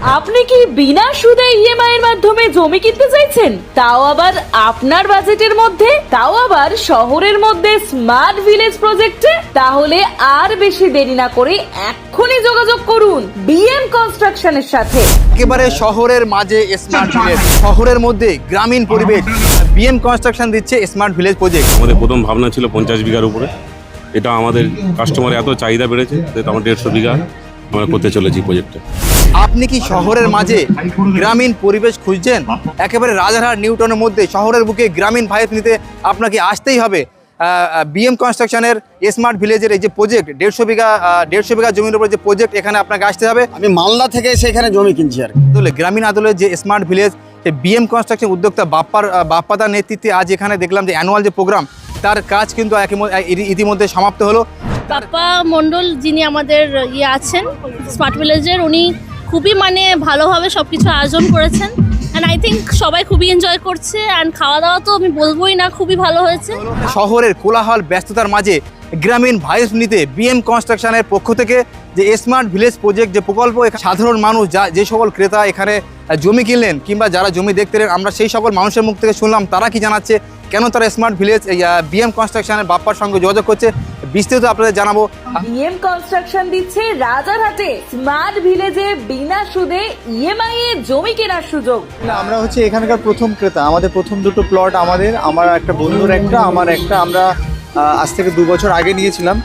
আপনি কি বিনা সুদে ইএমআই এর মাধ্যমে জমি কিনতে চাইছেন? তাও আবার আপনার বাজেটের মধ্যে তাও আবার শহরের মধ্যে স্মার্ট ভিলেজ প্রজেক্টে তাহলে আর বেশি দেরি না করে এক্ষুনি যোগাযোগ করুন বিএম কনস্ট্রাকশনের সাথে। একেবারে শহরের মাঝে স্মার্ট ভিলেজ শহরের মধ্যে গ্রামীণ পরিবেশ। বিএম কনস্ট্রাকশন দিচ্ছে স্মার্ট ভিলেজ প্রজেক্ট আমাদের প্রথম ভাবনা ছিল পঞ্চাশ বিঘার উপরে। এটা আমাদের কাস্টমার এত চাহিদা বেড়েছে যে আমার দেড়শো বিঘা আমরা করতে চলেছি প্রজেক্টটা আপনি কি শহরের মাঝে গ্রামীণ পরিবেশ খুঁজছেন? একেবারে রাজারহাট নিউটনের মধ্যে শহরের বুকে গ্রামীণ ভাইব নিতে আপনাকে আসতেই হবে। বিএম কনস্ট্রাকশনের স্মার্ট ভিলেজের এই যে প্রজেক্ট দেড়শো বিঘা দেড়শো বিঘা জমির উপর যে প্রজেক্ট এখানে আপনাকে আসতে হবে। আমি মালদা থেকে সেখানে জমি কিনছি আর কি। আদলে গ্রামীণ আদলের যে স্মার্ট ভিলেজ সেই বিএম কনস্ট্রাকশন উদ্যোক্তা বাপ্পার বাপ্পাদার নেতৃত্বে আজ এখানে দেখলাম যে অ্যানুয়াল যে প্রোগ্রাম তার কাজ কিন্তু ইতিমধ্যে সমাপ্ত হলো। পাপ্পা মণ্ডল যিনি আমাদের ইয়ে আছেন স্মার্ট ভিলেজের উনি খুবই মানে ভালোভাবে সব কিছু আয়োজন করেছেন। অ্যান্ড আই থিঙ্ক সবাই খুবই এনজয় করছে অ্যান্ড খাওয়া দাওয়া তো আমি বলবোই না, খুবই ভালো হয়েছে। শহরের কোলাহল, ব্যস্ততার মাঝে গ্রামীণ ভাইস নিতে বিএম কনস্ট্রাকশনের পক্ষ থেকে যে স্মার্ট ভিলেজ প্রজেক্ট যে প্রকল্প সাধারণ মানুষ যা, যে সকল ক্রেতা এখানে জমি কিনলেন কিংবা যারা জমি দেখতে আমরা সেই সকল মানুষের মুখ থেকে শুনলাম, তারা কি জানাচ্ছে? কেন তারা স্মার্ট ভিলেজ বিএম কনস্ট্রাকশনের বাপ্পার সঙ্গে যোগাযোগ করছে? বিস্তারিত আপনাদের জানাব। বিএম কনস্ট্রাকশন দিচ্ছে রাজারহাটে। স্মার্ট ভিলেজে বিনা সুদে ইএমআই এ জমি কেনার সুযোগ। আমরা হচ্ছে এখানকার প্রথম ক্রেতা। আমাদের প্রথম দুটো প্লট আমাদের আমার একটা বন্ধুর একটা আমার একটা আমরা আজ থেকে দু বছর আগে নিয়েছিলাম।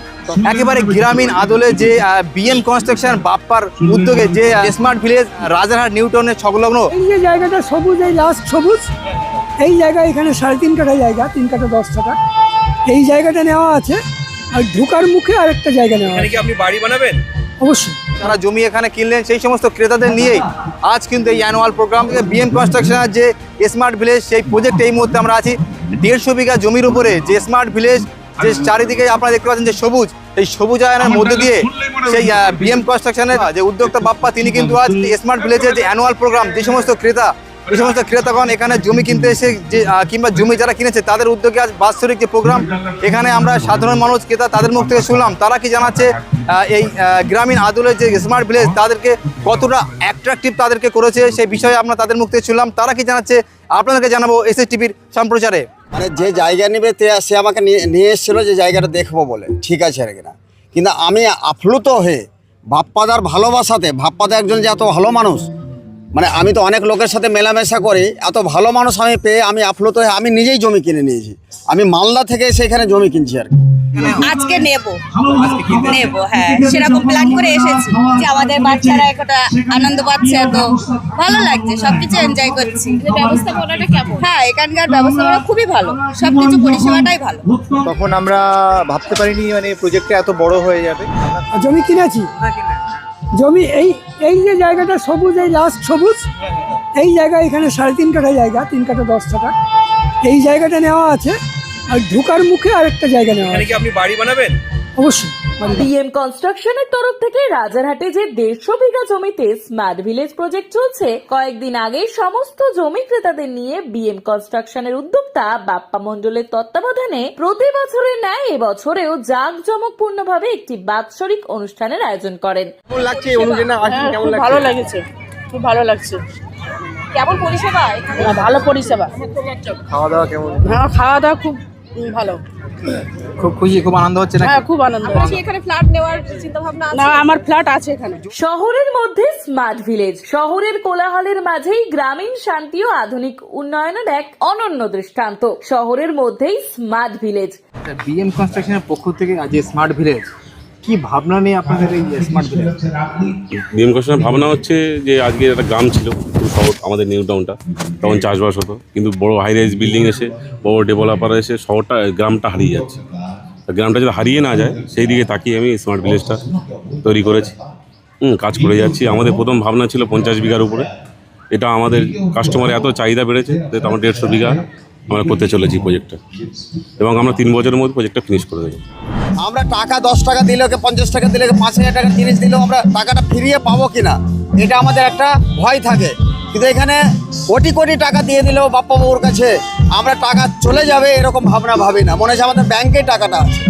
একেবারে গ্রামীণ আদলে যে বিএম কনস্ট্রাকশন বাপ্পার উদ্যোগে যে স্মার্ট ভিলেজ রাজারহাট নিউটনের সংলগ্ন এই যে জায়গাটা সবুজ এই লাস্ট সবুজ এই জায়গা এখানে সাড়ে তিন কাঠা জায়গা তিন কাঠা দশ টাকা এই জায়গাটা নেওয়া আছে আর ঢুকার মুখে আরেকটা জায়গা নেওয়া আছে কি আপনি বাড়ি বানাবেন? অবশ্যই। যারা জমি এখানে কিনলেন সেই সমস্ত ক্রেতাদের নিয়েই। আজ কিন্তু এই অ্যানুয়াল প্রোগ্রাম বিএম কনস্ট্রাকশনের যে স্মার্ট ভিলেজ সেই প্রজেক্ট এই মুহূর্তে আমরা আছি। দেড়শো বিঘা জমির উপরে যে স্মার্ট ভিলেজ যে চারিদিকে আপনারা দেখতে পাচ্ছেন যে সবুজ এই সবুজ সবুজায়নের মধ্যে দিয়ে সেই বিএম কনস্ট্রাকশনের যে উদ্যোক্তা বাপ্পা তিনি কিন্তু আজ স্মার্ট ভিলেজের যে অ্যানুয়াল প্রোগ্রাম যে সমস্ত ক্রেতা এই সমস্ত ক্রেতাগণ এখানে জমি কিনতে এসে যে কিংবা জমি যারা কিনেছে, তাদের উদ্যোগে আজ বাৎসরিক যে প্রোগ্রাম, এখানে আমরা সাধারণ মানুষ, ক্রেতা তাদের মুখ থেকে শুনলাম। তারা কি জানাচ্ছে এই গ্রামীণ আদলের যে স্মার্ট ভিলেজ তাদেরকে কতটা অ্যাট্রাকটিভ তাদেরকে করেছে, সেই বিষয়ে আমরা তাদের মুখ থেকে শুনলাম। তারা কি জানাচ্ছে, আপনাদেরকে জানাব এস এস টিভির সম্প্রচারে। মানে যে জায়গা নেবে সে আমাকে নিয়ে নিয়ে এসেছিল যে জায়গাটা দেখব বলে। ঠিক আছে আর কিনা কিন্তু আমি আপ্লুত হয়ে ভাপ্পাদার ভালোবাসাতে ভাপ্পাদা একজন যে এত ভালো মানুষ মানে আমি তো অনেক লোকের সাথে মেলামেশা করি এত ভালো মানুষ আমি পেয়ে আমি আপ্লুত হয়ে আমি নিজেই জমি কিনে নিয়েছি। আমি মালদা থেকে সেখানে জমি কিনছি আর কি। আজকে নেব। নেব হ্যাঁ। সেরকম প্ল্যান করে এসেছি যে আমাদের বাচ্চারা একটা আনন্দ পাচ্ছে তো ভালো লাগছে সবকিছু এনজয় করছি। ব্যবস্থাপনাটা কেমন? হ্যাঁ এখানকার ব্যবস্থাপনা খুবই ভালো সবকিছু পরিষেবাটাই ভালো। তখন আমরা ভাবতে পারিনি মানে প্রজেক্টটা এত বড় হয়ে যাবে। জমি কিনেছি। জমি এই এই যে জায়গাটা সবুজ এই লাস্ট সবুজ এই জায়গা এখানে সাড়ে তিন কাঠা জায়গা তিন কাঠা দশ কাটা এই জায়গাটা নেওয়া আছে আর ঢুকার মুখে আরেকটা জায়গা নেওয়া আছে কি আপনি বাড়ি বানাবেন অবশ্যই। বিএম কনস্ট্রাকশনের তরফ থেকে রাজারহাটে যে দেড়শো বিঘা জমিতে স্মার্ট ভিলেজ প্রজেক্ট চলছে কয়েকদিন আগে সমস্ত জমি ক্রেতাদের নিয়ে বিএম কনস্ট্রাকশনের উদ্যোক্তা বাপ্পা মন্ডলের তত্ত্বাবধানে প্রতি বছরের ন্যায় এবছরেও জাঁকজমকপূর্ণ ভাবে একটি বাৎসরিক অনুষ্ঠানের আয়োজন করেন। কেমন লাগছে খুব ভালো লাগছে কেমন পরিষেবা? ভালো পরিষেবা। খাওয়া দাওয়া কেমন? হ্যাঁ খাওয়া দাওয়া খুব ভালো। খুব খুশি খুব আনন্দ হচ্ছে না হ্যাঁ খুব আনন্দ হচ্ছে। এখানে ফ্ল্যাট নেওয়ার চিন্তা ভাবনা না আমার ফ্ল্যাট আছে এখানে। শহরের মধ্যে স্মার্ট ভিলেজ শহরের কোলাহলের মাঝেই গ্রামীণ শান্তি ও আধুনিক উন্নয়নের এক অনন্য দৃষ্টান্ত। শহরের মধ্যেই স্মার্ট ভিলেজ বিএম কনস্ট্রাকশনের পক্ষ থেকে আজ স্মার্ট ভিলেজ কি ভাবনা নিয়ে আপনাদের এই স্মার্ট ভিলেজ বিএম ভাবনা হচ্ছে যে আজকে একটা গ্রাম ছিল। শহর আমাদের নিউ টাউনটা তখন চাষবাস হতো। কিন্তু বড় হাই রাইজ বিল্ডিং এসে, বড় ডেভেলপার এসে শহরটা, গ্রামটা হারিয়ে যাচ্ছে। গ্রামটা যদি হারিয়ে না যায়, সেই দিকে তাকিয়ে আমি স্মার্ট ভিলেজটা তৈরি করেছি। হুম, কাজ করে যাচ্ছি। আমাদের প্রথম ভাবনা ছিল পঞ্চাশ বিঘার উপরে। এটা আমাদের কাস্টমার এত চাহিদা বেড়েছে যে আমার দেড়শো বিঘা আমরা করতে চলেছি প্রজেক্টটা এবং আমরা তিন বছরের মধ্যে প্রজেক্টটা ফিনিশ করে দেবো। আমরা টাকা দশ টাকা দিলে ওকে পঞ্চাশ টাকা দিলে পাঁচ হাজার টাকা জিনিস দিলেও আমরা টাকাটা ফিরিয়ে পাবো কিনা, এটা আমাদের একটা ভয় থাকে। কিন্তু এখানে কোটি কোটি টাকা দিয়ে দিলেও বাপ্পা বাবুর কাছে আমরা টাকা চলে যাবে এরকম ভাবনা ভাবি না। মনে হচ্ছে আমাদের ব্যাংকে টাকাটা আছে।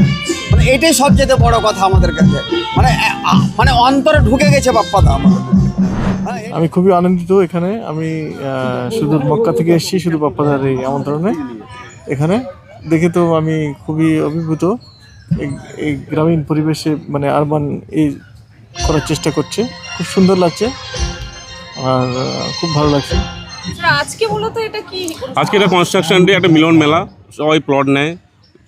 মানে এটাই সবচেয়ে বড় কথা আমাদের কাছে। মানে মানে অন্তরে ঢুকে গেছে বাপ্পাদা আমাদের। হ্যাঁ আমি খুবই আনন্দিত এখানে। আমি শুধু মক্কা থেকে এসেছি, শুধু বাপ্পাদার এই আমন্ত্রণে। এখানে দেখে তো আমি খুবই অভিভূত। এই গ্রামীণ পরিবেশে মানে আরবান এই করার চেষ্টা করছে। খুব সুন্দর লাগছে। আর খুব ভালো লাগছে। আজকে মূলত এটা কি? আজকে এটা কনস্ট্রাকশন ডে একটা মিলন মেলা। সবাই প্লট নেয়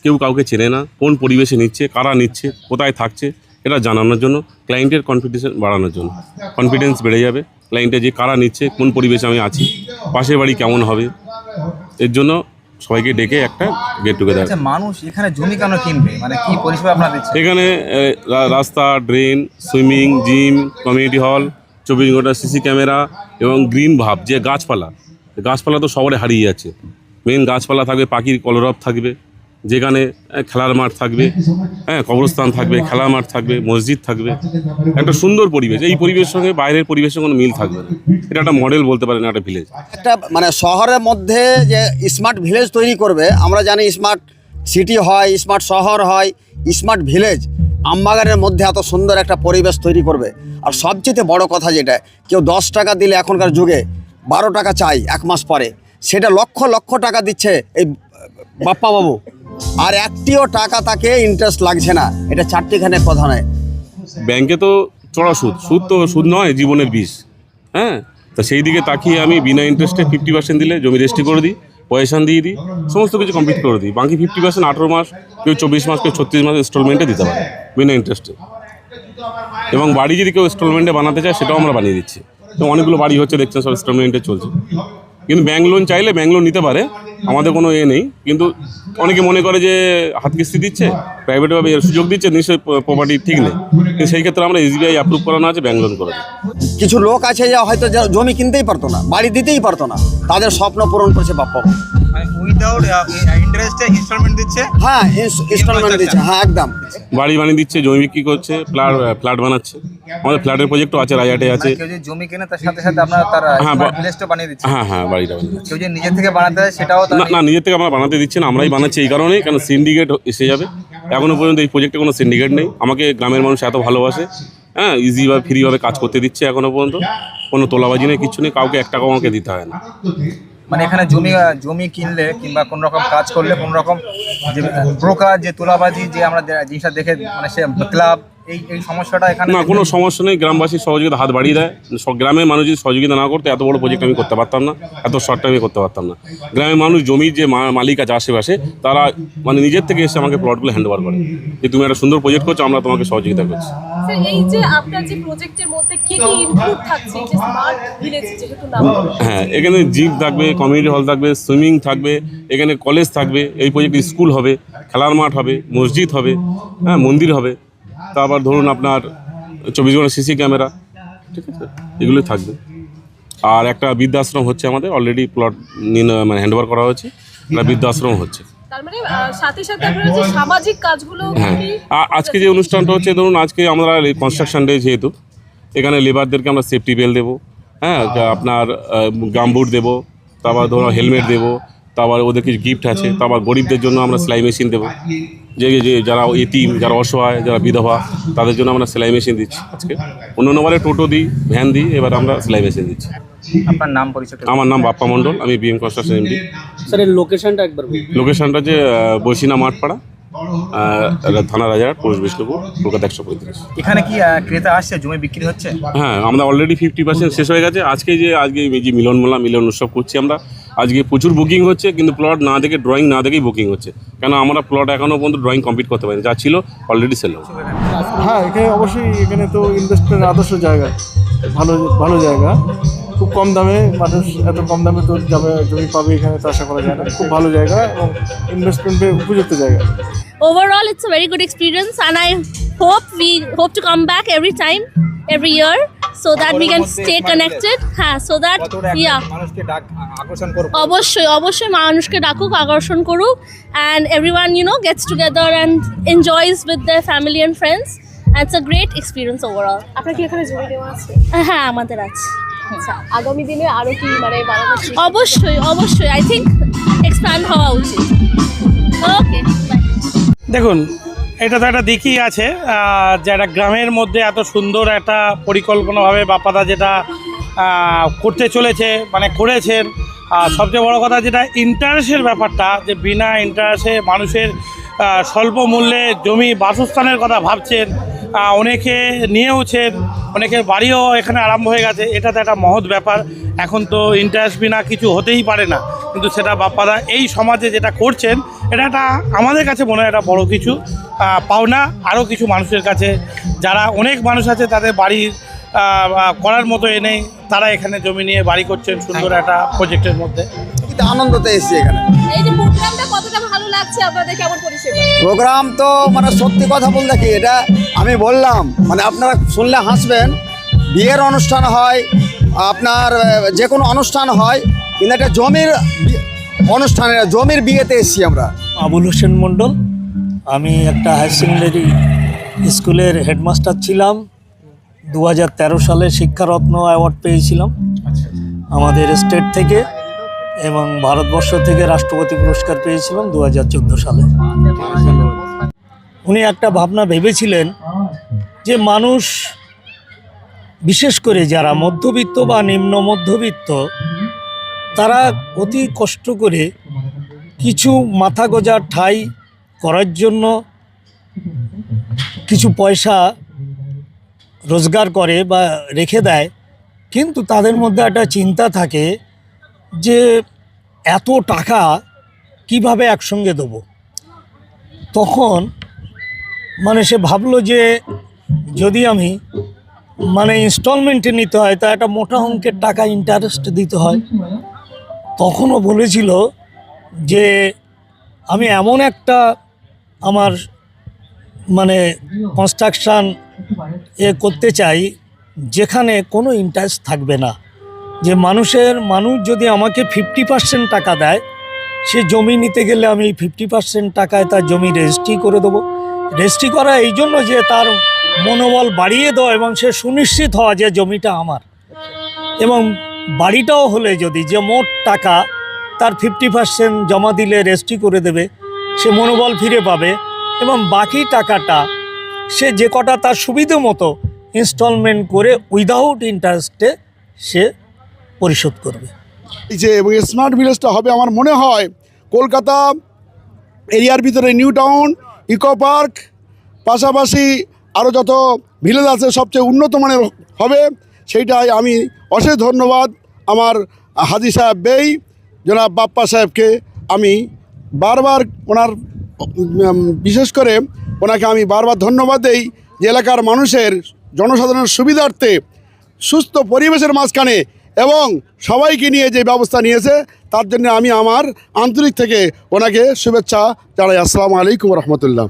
কেউ কাউকে চেনে না। কোন পরিবেশে নিচ্ছে কারা নিচ্ছে কোথায় থাকছে এটা জানানোর জন্য ক্লায়েন্টের কনফিডেন্স বাড়ানোর জন্য। কনফিডেন্স বেড়ে যাবে। ক্লায়েন্টে যে কারা নিচ্ছে কোন পরিবেশে আমি আছি পাশের বাড়ি কেমন হবে এর জন্য সবাইকে ডেকে একটা গেট টুগেদার আচ্ছা মানুষ এখানে জমি কেন কিনবে? মানে কি পরিষেবা আপনারা এখানে রা- রাস্তা drain swimming gym community hall চব্বিশ ঘণ্টা সিসি ক্যামেরা এবং গ্রিন ভাব, যে গাছপালা। গাছপালা তো শহরে হারিয়ে যাচ্ছে। মেন গাছপালা থাকবে, পাখির কলরব থাকবে, যেখানে খেলার মাঠ থাকবে হ্যাঁ কবরস্থান থাকবে, খেলার মাঠ থাকবে, মসজিদ থাকবে। একটা সুন্দর পরিবেশ। এই পরিবেশের সঙ্গে বাইরের পরিবেশের কোনো মিল থাকবে না। এটা একটা মডেল বলতে পারেন, একটা ভিলেজ একটা মানে শহরের মধ্যে যে স্মার্ট ভিলেজ তৈরি করবে, আমরা জানি স্মার্ট সিটি হয় স্মার্ট শহর হয় স্মার্ট ভিলেজ আমবাগানের মধ্যে এত সুন্দর একটা পরিবেশ তৈরি করবে। আর সবচেয়ে বড় কথা যেটা, কেউ দশ টাকা দিলে এখনকার যুগে বারো টাকা চাই এক মাস পরে। সেটা লক্ষ লক্ষ টাকা দিচ্ছে এই বাপ্পা বাবু আর একটিও টাকা তাকে ইন্টারেস্ট লাগছে না। এটা চারটিখানে নয় ব্যাংকে তো চড়া সুদ। সুদ তো সুদ নয়, জীবনের বিষ। হ্যাঁ? তা সেই দিকে তাকিয়ে আমি বিনা ইন্টারেস্টে ফিফটি পার্সেন্ট দিলে জমি রেজিস্ট্রি করে দিই। পয়সা দিয়ে দিই, সমস্ত কিছু কমপ্লিট করে দিই। বাকি ফিফটি পার্সেন্ট আঠেরো মাস, কেউ চব্বিশ মাস, কেউ ছত্রিশ মাস ইনস্টলমেন্টে দিতে পারে, বিনা ইন্টারেস্টে এবং বাড়ি যদি কেউ ইনস্টলমেন্টে বানাতে চায়, সেটাও আমরা বানিয়ে দিচ্ছি। অনেকগুলো বাড়ি হচ্ছে, দেখছেন সব ইনস্টলমেন্টে চলছে। কিন্তু ব্যাঙ্ক লোন চাইলে ব্যাঙ্ক লোন নিতে পারে আমাদের কোনো এ নেই। কিন্তু অনেকে মনে করে যে হাত কিস্তি দিচ্ছে প্রাইভেটভাবে এর সুযোগ দিচ্ছে নিশ্চয়ই প্রপার্টি ঠিক নেই। কিন্তু সেই ক্ষেত্রে আমরা এসবিআই অ্যাপ্রুভ করানো আছে ব্যাঙ্ক লোন করে কিছু লোক আছে যা হয়তো জমি কিনতেই পারতো না বাড়ি দিতেই পারতো না তাদের স্বপ্ন পূরণ করছে বাপ্পা। মানে উইদাউট ইন্টারেস্টে ইনস্টলমেন্ট দিচ্ছে। হ্যাঁ ইনস্টলমেন্ট দিচ্ছে হ্যাঁ একদম। বাড়ি বানিয়ে দিচ্ছে জমি বিক্রি করছে ফ্ল্যাট ফ্ল্যাট বানাচ্ছে। আমাদের ফ্ল্যাটের প্রজেক্টও আছে রাজাটে আছে। কেউ যদি জমি কিনে তার সাথে সাথে আপনারা তার হ্যাঁ, ভিলেজটা বানিয়ে দিচ্ছে। হ্যাঁ হ্যাঁ বাড়িটা বানিয়ে কেউ যদি নিজের থেকে বানাতে হয় সেটাও না না নিজের থেকে আমরা বানাতে দিচ্ছি না আমরাই বানাচ্ছি এই কারণেই কারণ সিন্ডিকেট এসে যাবে। এখনও পর্যন্ত এই প্রজেক্টে কোনো সিন্ডিকেট নেই। আমাকে গ্রামের মানুষ এত ভালোবাসে হ্যাঁ ইজি বা ফ্রিভাবে কাজ করতে দিচ্ছে এখনও পর্যন্ত। কোনো তোলাবাজি নেই কিছু নেই কাউকে এক টাকাও আমাকে দিতে হয় না। মানে এখানে জমি জমি কিনলে কিংবা কোন রকম কাজ করলে কোন রকম যে ব্রোকার, যে তোলাবাজি, যে আমরা জিনিসটা দেখে মানে সে ক্লাব এই এই সমস্যাটা এখানে না কোনো সমস্যা নেই। গ্রামবাসী সহযোগিতা হাত বাড়িয়ে দেয়। সব গ্রামের মানুষ যদি সহযোগিতা না করতে এত বড় প্রজেক্ট আমি করতে পারতাম না। এত শর্ট টাইমে করতে পারতাম না। গ্রামের মানুষ জমির যে মা- মালিক আছে আশেপাশে তারা মানে নিজের থেকে এসে আমাকে প্লটগুলো হ্যান্ড ওভার করে। যে তুমি একটা সুন্দর প্রজেক্ট করছ আমরা তোমাকে সহযোগিতা করছি। এই যে আপনার যে প্রজেক্টের মধ্যে কি কি ইনক্লুড থাকছে? যে স্মার্ট ভিলেজ যেহেতু নাম হ্যাঁ এখানে জিম থাকবে কমিউনিটি হল থাকবে সুইমিং থাকবে এখানে কলেজ থাকবে এই প্রজেক্টে স্কুল হবে খেলার মাঠ হবে মসজিদ হবে হ্যাঁ মন্দির হবে। তারপর ধরুন আপনার চব্বিশ ঘণ্টা সিসি ক্যামেরা ঠিক আছে? এগুলোই থাকবে। আর একটা বৃদ্ধাশ্রম হচ্ছে আমাদের অলরেডি প্লট মানে হ্যান্ড ওভার করা হয়েছে একটা বৃদ্ধাশ্রম হচ্ছে। মানে আহ, সাথে সাথে আপনারা যে সামাজিক কাজগুলো হ্যাঁ। কি আজকে যে অনুষ্ঠানটা হচ্ছে ধরুন আজকে আমরা কনস্ট্রাকশন ডে যেহেতু এখানে লেবারদেরকে আমরা সেফটি বেল দেবো হ্যাঁ আপনার গামবুট দেবো তারপর ধরুন হেলমেট দেবো তারপর ওদের কিছু গিফট আছে তারপর গরিবদের জন্য আমরা সেলাই মেশিন দেবো। যে যে যারা এতিম যারা অসহায় যারা বিধবা তাদের জন্য আমরা সেলাই মেশিন দিচ্ছি আজকে। অন্য নম্বরে টোটো দিই ভ্যান দিই এবার আমরা সেলাই মেশিন দিচ্ছি। আপনার নাম পরিচয় আমার নাম বাপ্পা মণ্ডল আমি বিএম কনস্ট্রাকশন এমডি স্যার এর লোকেশনটা একবার বলুন। লোকেশনটা যে বসিনা মাঠপাড়া থানা রাজার পোস্ট বিষ্ণুপুর কলকাতা একশো পঁয়ত্রিশ। এখানে কি ক্রেতা আসছে জমি বিক্রি হচ্ছে? হ্যাঁ আমরা অলরেডি ফিফটি পার্সেন্ট শেষ হয়ে গেছে। আজকে যে আজকে যে মিলন মেলা মিলন উৎসব করছি আমরা। আজকে প্রচুর বুকিং হচ্ছে কিন্তু প্লট না দেখে ড্রয়িং না দেখেই বুকিং হচ্ছে। কেন আমরা প্লট এখনও পর্যন্ত ড্রয়িং কমপ্লিট করতে পারিনি যা ছিল অলরেডি সেল হ্যাঁ এখানে অবশ্যই এখানে তো ইনভেস্টমেন্টের আদর্শ জায়গা ভালো ভালো জায়গা। খুব কম দামে মানুষ এত কম দামে তো যাবে জমি পাবে এখানে তো আশা করা যায় না। খুব ভালো জায়গা এবং ইনভেস্টমেন্টের উপযুক্ত জায়গা। Overall it's very good experience experience I hope hope hope to come back every time time every year that that we stay connected হ্যাঁ সো দ্যাট ইয়া অবশ্যই অবশ্যই মানুষকে ডাকুক আকর্ষণ করুক and everyone you know gets together and enjoys with the family and friends it's a great experience overall আপনার কি এখানে জমি দেওয়া আছে? হ্যাঁ আমাদের আছে। আচ্ছা আগামী দিনে আরও কি মানে অবশ্যই অবশ্যই আই থিঙ্ক এক্সপ্যান্ড হওয়া উচিত। ওকে দেখুন এটা তো একটা দিকই আছে যে একটা গ্রামের মধ্যে এত সুন্দর একটা পরিকল্পনাভাবে বাপ্পাদা যেটা করতে চলেছে মানে করেছেন। আর সবচেয়ে বড় কথা যেটা ইন্টারেস্টের ব্যাপারটা, যে বিনা ইন্টারেস্টে মানুষের স্বল্প মূল্যে জমি বাসস্থানের কথা ভাবছেন অনেকে নিয়েওছেন, অনেকের বাড়িও এখানে আরম্ভ হয়ে গেছে, এটা তো একটা মহৎ ব্যাপার। এখন তো ইন্টারেস্ট বিনা কিছু হতেই পারে না, কিন্তু সেটা বাপ্পাদা এই সমাজে যেটা করছেন এটা একটা আমাদের কাছে মনে হয় একটা বড় কিছু পাওনা আরও কিছু মানুষের কাছে। যারা অনেক মানুষ আছে তাদের বাড়ির করার মতো এনে তারা এখানে জমি নিয়ে বাড়ি করছেন সুন্দর একটা প্রজেক্টের মধ্যে। আনন্দতে এসেছি এখানে। এই যে প্রোগ্রামটা কতটা ভালো লাগছে? আপনাদের কেমন পরিষেবা? প্রোগ্রাম তো মানে সত্যি কথা বলতে কি এটা আমি বললাম মানে আপনারা শুনলে হাসবেন বিয়ের অনুষ্ঠান হয় আপনার যে কোনো অনুষ্ঠান হয় কিন্তু একটা জমির অনুষ্ঠানে জমির বিয়েতে এসেছি আমরা। আবুল হোসেন মণ্ডল, আমি একটা হায়ার সেকেন্ডারি স্কুলের হেডমাস্টার ছিলাম। দু হাজার তেরো সালে শিক্ষারত্ন অ্যাওয়ার্ড পেয়েছিলাম আমাদের স্টেট থেকে এবং ভারতবর্ষ থেকে রাষ্ট্রপতি পুরস্কার পেয়েছিলাম দু হাজার চোদ্দ সালে। উনি একটা ভাবনা ভেবেছিলেন যে মানুষ, বিশেষ করে যারা মধ্যবিত্ত বা নিম্ন মধ্যবিত্ত তারা অতি কষ্ট করে কিছু মাথা গোজার ঠাই করার জন্য কিছু পয়সা রোজগার করে বা রেখে দেয়। কিন্তু তাদের মধ্যে একটা চিন্তা থাকে যে এত টাকা কীভাবে একসঙ্গে দেবো? তখন মানে সে ভাবলো যে যদি আমি মানে ইনস্টলমেন্টে নিতে হয়, তা একটা মোটা অঙ্কের টাকা ইন্টারেস্ট দিতে হয়। তখনও বলেছিল যে আমি এমন একটা আমার মানে কনস্ট্রাকশান এ করতে চাই যেখানে কোনো ইন্টারেস্ট থাকবে না। যে মানুষের, মানুষ যদি আমাকে ফিফটি পার্সেন্ট টাকা দেয়, সে জমি নিতে গেলে আমি ফিফটি পার্সেন্ট টাকায় তার জমি রেজিস্ট্রি করে দেবো। রেজিস্ট্রি করা এই জন্য যে তার মনোবল বাড়িয়ে দেওয়া এবং সে সুনিশ্চিত হওয়া যে জমিটা আমার। এবং বাড়িটাও হলে যদি যে মোট টাকা তার ফিফটি পার্সেন্ট জমা দিলে রেজিস্ট্রি করে দেবে, সে মনোবল ফিরে পাবে এবং বাকি টাকাটা সে যে কটা তার সুবিধে মতো ইনস্টলমেন্ট করে উইদাউট ইন্টারেস্টে সে পরিশোধ করবে। এই যে এবং স্মার্ট ভিলেজটা হবে আমার মনে হয় কলকাতা এরিয়ার ভিতরে নিউ টাউন ইকো পার্ক পাশাপাশি আরও যত ভিলেজ আছে সবচেয়ে উন্নত মানের হবে। সেইটাই আমি অশেষ ধন্যবাদ আমার হাজি সাহেব বেই, জনাব বাপ্পা সাহেবকে। আমি বারবার ওনার বিশেষ করে ওনাকে আমি বারবার ধন্যবাদ দেই যে এলাকার মানুষের, জনসাধারণের সুবিধার্থে সুস্থ পরিবেশের মাঝখানে এবং সবাইকে নিয়ে যে ব্যবস্থা নিয়েছে, তার জন্য আমি আমার আন্তরিক থেকে ওনাকে শুভেচ্ছা জানাই। আসসালামু আলাইকুম রহমতুল্লাহ।